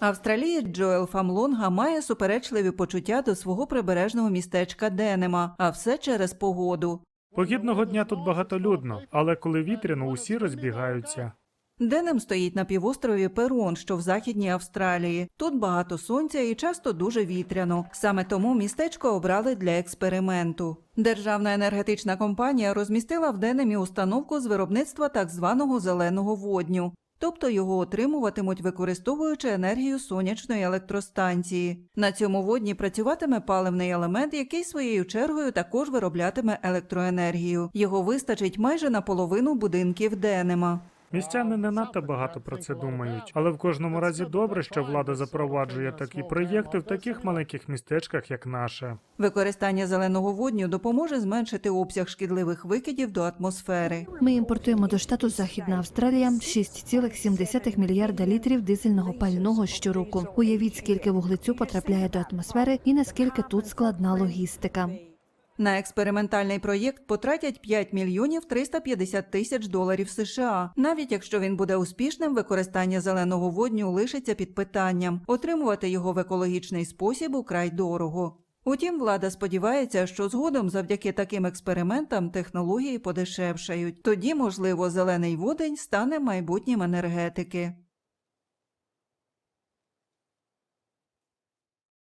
Австралієць Джоел Фамлонга має суперечливі почуття до свого прибережного містечка Денема, а все через погоду. Похідного дня тут багатолюдно, але коли вітряно, усі розбігаються. Денем стоїть на півострові Перон, що в західній Австралії. Тут багато сонця і часто дуже вітряно. Саме тому містечко обрали для експерименту. Державна енергетична компанія розмістила в Денемі установку з виробництва так званого зеленого водню. Тобто його отримуватимуть, використовуючи енергію сонячної електростанції. На цьому водні працюватиме паливний елемент, який своєю чергою також вироблятиме електроенергію. Його вистачить майже на половину будинків Денема. Містяни не надто багато про це думають, але в кожному разі добре, що влада запроваджує такі проєкти в таких маленьких містечках, як наше. Використання зеленого водню допоможе зменшити обсяг шкідливих викидів до атмосфери. Ми імпортуємо до штату Західна Австралія 6,7 мільярда літрів дизельного пального щороку. Уявіть, скільки вуглецю потрапляє до атмосфери і наскільки тут складна логістика. На експериментальний проєкт потратять 5 мільйонів 350 тисяч доларів США. Навіть якщо він буде успішним, використання зеленого водню лишиться під питанням. Отримувати його в екологічний спосіб украй дорого. Утім, влада сподівається, що згодом завдяки таким експериментам технології подешевшають. Тоді, можливо, зелений водень стане майбутнім енергетики.